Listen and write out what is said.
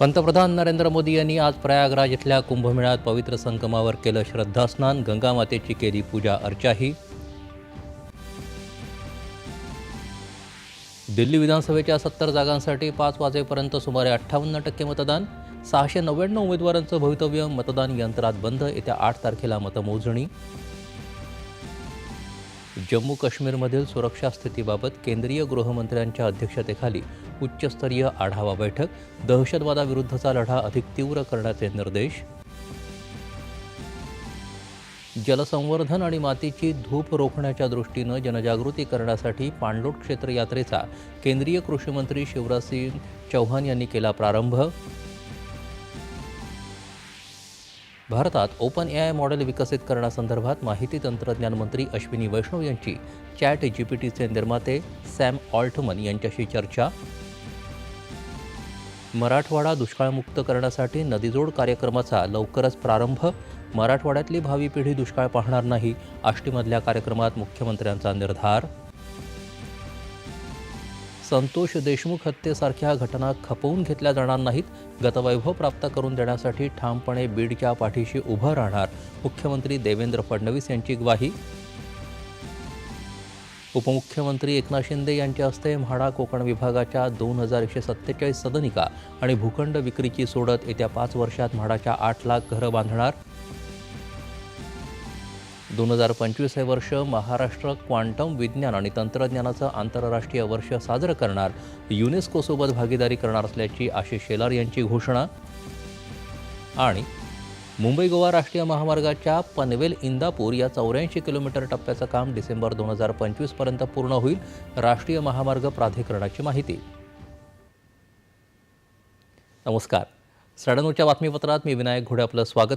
पंतप्रधान नरेंद्र मोदी यांनी आज प्रयागराज इथल्या कुंभमेळ्यात पवित्र संगमावर केलं श्रद्धास्नान गंगामातेची केली पूजा अर्चाही. दिल्ली विधानसभेच्या सत्तर जागांसाठी पाच वाजेपर्यंत सुमारे अठ्ठावन्न टक्के मतदान सहाशे नव्याण्णव उमेदवारांचं भवितव्य मतदान यंत्रात बंद येत्या आठ तारखेला मतमोजणी. जम्मू काश्मीरमधील सुरक्षा स्थितीबाबत केंद्रीय गृहमंत्र्यांच्या अध्यक्षतेखाली उच्चस्तरीय आढावा बैठक दहशतवादाविरुद्धचा लढा अधिक तीव्र करण्याचे निर्देश. जलसंवर्धन आणि मातीची धूप रोखण्याच्या दृष्टीनं जनजागृती करण्यासाठी पाणलोट क्षेत्र यात्रेचा केंद्रीय कृषीमंत्री शिवराजसिंग चौहान यांनी केला प्रारंभ. भारतात ओपन ए आय मॉडेल विकसित करण्यासंदर्भात माहिती तंत्रज्ञान मंत्री अश्विनी वैष्णव यांची चॅट जीपीटीचे निर्माते सॅम ऑल्टमन यांच्याशी चर्चा. मराठवाडा दुष्काळमुक्त करण्यासाठी नदीजोड कार्यक्रमाचा लवकरच प्रारंभ. मराठवाड्यातली भावी पिढी दुष्काळ पाहणार नाही आष्टीमधल्या कार्यक्रमात मुख्यमंत्र्यांचा निर्धार. संतोष देशमुख हत्येसारख्या घटना खपवून घेतल्या जाणार नाहीत. गतवैभव प्राप्त करून देण्यासाठी ठामपणे बीडच्या पाठीशी उभं राहणार मुख्यमंत्री देवेंद्र फडणवीस यांची ग्वाही. उपमुख्यमंत्री एकनाथ शिंदे यांच्या हस्ते म्हाडा कोकण विभागाच्या दोन हजार एकशे सत्तेचाळीस सदनिका आणि भूखंड विक्रीची सोडत येत्या पाच वर्षात म्हाडाच्या आठ लाख घरं बांधणार. दोन हजार पंचवीस हे वर्ष महाराष्ट्र क्वांटम विज्ञान आणि तंत्रज्ञानाचं आंतरराष्ट्रीय वर्ष साजरं करणार. युनेस्कोसोबत भागीदारी करणार असल्याची आशिष शेलार यांची घोषणा. आणि मुंबई गोवा राष्ट्रीय महामार्गाच्या पनवेल इंदापूर या चौऱ्याऐंशी किलोमीटर टप्प्याचं काम डिसेंबर दोन हजार पंचवीसपर्यंत पूर्ण होईल राष्ट्रीय महामार्ग प्राधिकरणाची माहिती. नमस्कार. साडेनऊच्या बातमीपत्रात मी विनायक घोडे आपलं स्वागत